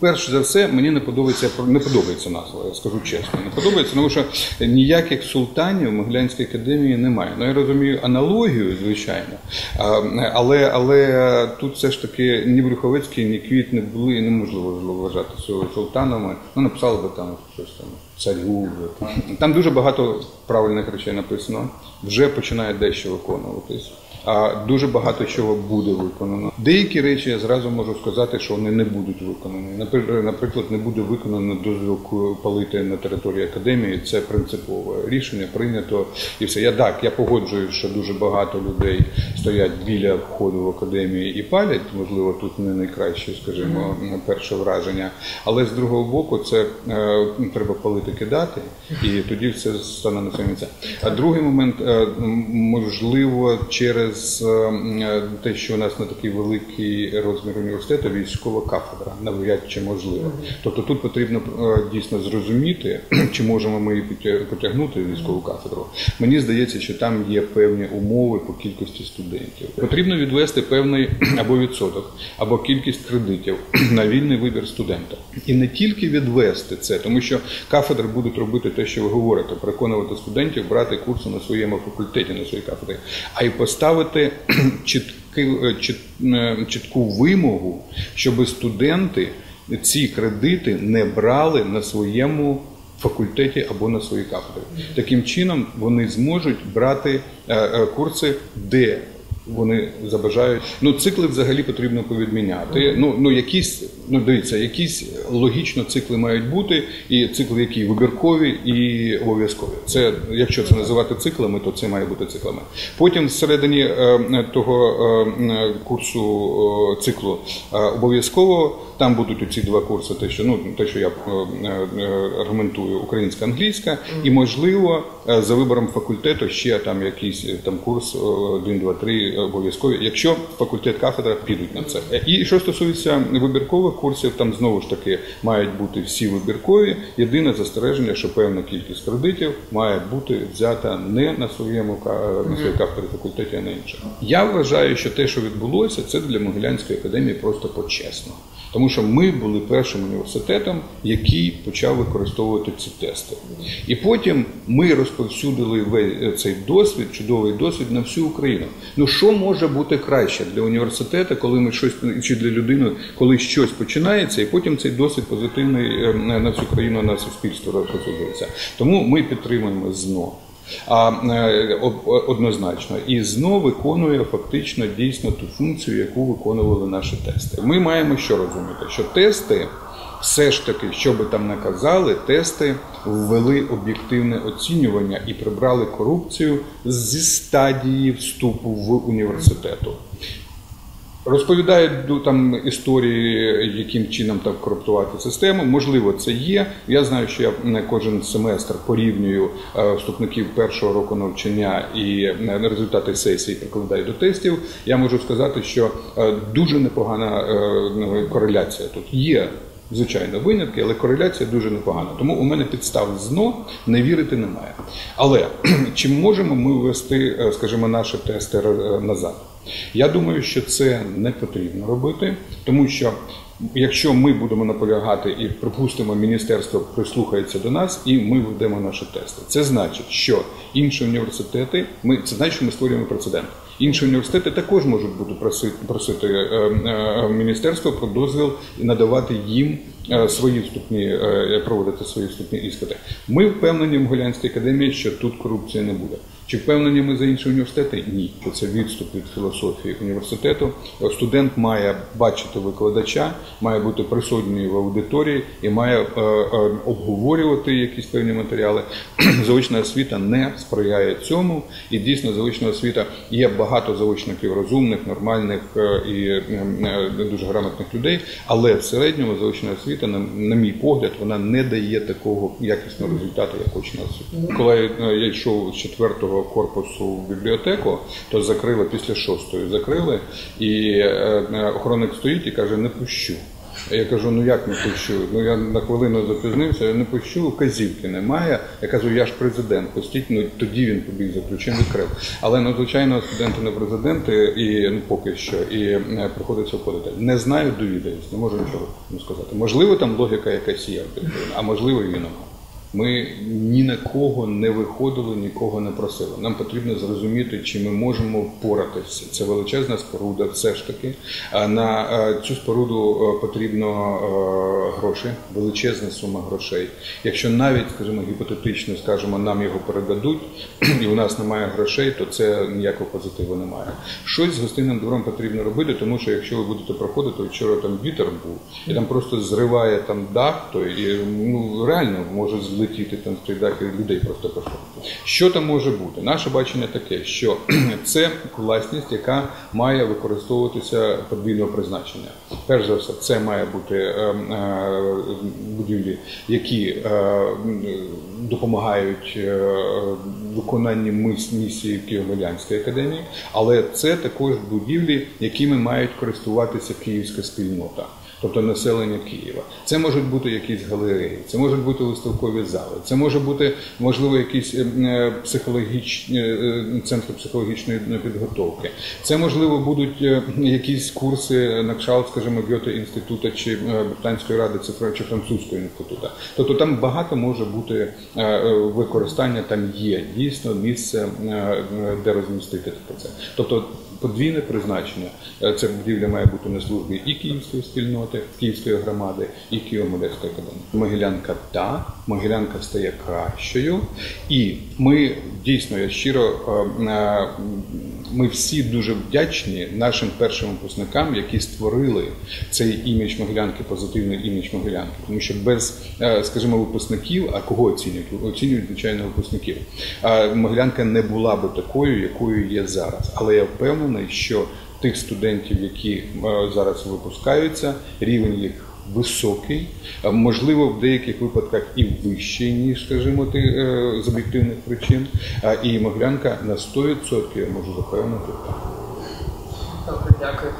перш за все, мені не подобається не подобається назва, я скажу чесно. Не подобається, тому що ніяких султанів в Могилянській академії немає. Ну я розумію аналогію, звичайно, але але тут все ж таки ні Брюховецький, ні Квіт не були і неможливо вважати султанами. Ну написали би там щось там царю. Там дуже багато правильних речей написано. Вже починає дещо виконуватись. А дуже багато чого буде виконано. Деякі речі я зразу можу сказати, що вони не будуть виконані. Наприклад, не буде виконано дозвіл палити на території академії. Це принципове рішення прийнято і все. Я так, я погоджуюсь, що дуже багато людей стоять біля входу в академії і палять. Можливо, тут не найкраще, скажімо, перше враження. Але з другого боку, це е, треба палити кидати, і тоді все стане на своє місце. А другий момент е, можливо через через е, те, що у нас не такий великий розмір університету, військова кафедра навряд чи можливо. Тобто тут потрібно е, дійсно зрозуміти, чи можемо ми її потягнути військову кафедру. Мені здається, що там є певні умови по кількості студентів. Потрібно відвести певний або відсоток, або кількість кредитів на вільний вибір студента, і не тільки відвести це, тому що кафедри будуть робити те, що ви говорите, переконувати студентів брати курси на своєму факультеті, на своїй кафедрі, а й поставити поставити чіт, е, чітку вимогу, щоб студенти ці кредити не брали на своєму факультеті або на своїй кафедрі. Таким чином вони зможуть брати е, е, курси, де вони забажають. Ну, цикли взагалі потрібно повідміняти. Ну ну якісь, ну дивіться, якісь логічно цикли мають бути, і цикли, які вибіркові і обов'язкові. Це якщо це називати циклами, то це має бути циклами. Потім всередині е, того е, курсу е, циклу е, обов'язково там будуть оці два курси. Те, що ну те, що я аргументую, українська англійська, і можливо за вибором факультету ще там якийсь там курс 1, 2, 3 обов'язкові, якщо факультет кафедра підуть на це. І що стосується вибіркових курсів, там знову ж таки мають бути всі вибіркові. Єдине застереження, що певна кількість кредитів має бути взята не на своєму на своїй кафедрі факультеті, а на іншому. Я вважаю, що те, що відбулося, це для Могилянської академії просто почесно. Тому що ми були першим університетом, який почав використовувати ці тести. І потім ми розповсюдили цей досвід, чудовий досвід на всю Україну. Ну що може бути краще для університету, коли ми щось чи для людини, коли щось починається, і потім цей досвід позитивний ем, на всю країну, на суспільство розповсюджується. Тому ми підтримуємо ЗНО. А е, однозначно і ЗНО виконує фактично дійсно ту функцію, яку виконували наші тести. Ми маємо що розуміти, що тести. Все ж таки, що би там не казали, тести ввели об'єктивне оцінювання і прибрали корупцію зі стадії вступу в університету. Розповідають там історії, яким чином так коруптувати систему. Можливо, це є. Я знаю, що я не кожен семестр порівнюю е, вступників першого року навчання і е, результати сесії прикладаю до тестів. Я можу сказати, що е, дуже непогана ну, кореляція тут є. Звичайно, винятки, але кореляція дуже непогана. Тому у мене підстав зно не вірити немає. Але чи можемо ми ввести, скажімо, наші тести назад? Я думаю, що це не потрібно робити, тому що якщо ми будемо наполягати і припустимо, міністерство прислухається до нас, і ми введемо наші тести. Це значить, що інші університети, ми це значить, що ми створюємо прецедент. Інші університети також можуть бути просити просити е, е, міністерство про дозвіл і надавати їм е, свої вступні е, проводити свої вступні іспити. Ми впевнені в Могилянській академії, що тут корупції не буде. Чи впевнені ми за інші університети? Ні. Це відступ від філософії університету. Студент має бачити викладача, має бути присутній в аудиторії і має е, е, обговорювати якісь певні матеріали. Заочна освіта не сприяє цьому, і дійсно заочна освіта є багато заочників розумних, нормальних е, і е, дуже грамотних людей. Але в середньому заочна освіта, на, на мій погляд, вона не дає такого якісного результату, як очна освіта. Коли е, я йшов з четвертого корпусу в бібліотеку, то закрили після шостої, закрили, і е, охоронник стоїть і каже: не пущу. Я кажу, ну як не пущу? Ну я на хвилину запізнився, я не пущу, вказівки немає. Я кажу, я ж президент, пустіть, ну тоді він побіг за ключем відкрив. Але ну, звичайно, студенти не президенти, і ну поки що, і е, приходиться входити. Не знаю, довідаюсь, не можу нічого сказати. Можливо, там логіка якась є, а можливо, і немає. Ми ні на кого не виходили, нікого не просили. Нам потрібно зрозуміти, чи ми можемо впоратися. Це величезна споруда, все ж таки. На е, цю споруду е, потрібно е, гроші, величезна сума грошей. Якщо навіть, скажімо, гіпотетично скажемо, нам його передадуть, і у нас немає грошей, то це ніякого позитиву немає. Щось з гостинним двором потрібно робити, тому що якщо ви будете проходити, вчора там вітер був, і там просто зриває там дах, то і ну реально може злетіти там з людей просто пошкодити. Що там може бути? Наше бачення таке, що це власність, яка має використовуватися подвійного призначення. Перш за все, це має бути е, е, будівлі, які е, допомагають е, виконанні місії Києво-Могилянської академії, але це також будівлі, якими мають користуватися київська спільнота. Тобто населення Києва. Це можуть бути якісь галереї, це можуть бути виставкові зали, це може бути можливо якісь е, е, психологічні е, центри психологічної підготовки. Це можливо будуть е, якісь курси на кшталт, скажімо, Гьоте інституту чи е, Британської ради чи французького інституту. Тобто там багато може бути е, е, використання. Там є дійсно місце, е, е, де розмістити це. Тобто подвійне призначення. Ця будівля має бути на службі і київської спільноти, київської громади, і Києво-Могилянської академії. Могилянка та Могилянка стає кращою, і ми дійсно я щиро е, е, ми всі дуже вдячні нашим першим випускникам, які створили цей імідж Могилянки, позитивний імідж Могилянки. Тому що без, е, скажімо, випускників, а кого оцінюють? Оцінюють звичайно випускників. А Могилянка не була би такою, якою є зараз. Але я впевнений, що тих студентів, які е, зараз випускаються, рівень їх високий, можливо, в деяких випадках і вищий, ніж, скажімо, ти, е, з об'єктивних причин. А, І Моглянка на 100% я можу запевнити. Добре, дякую.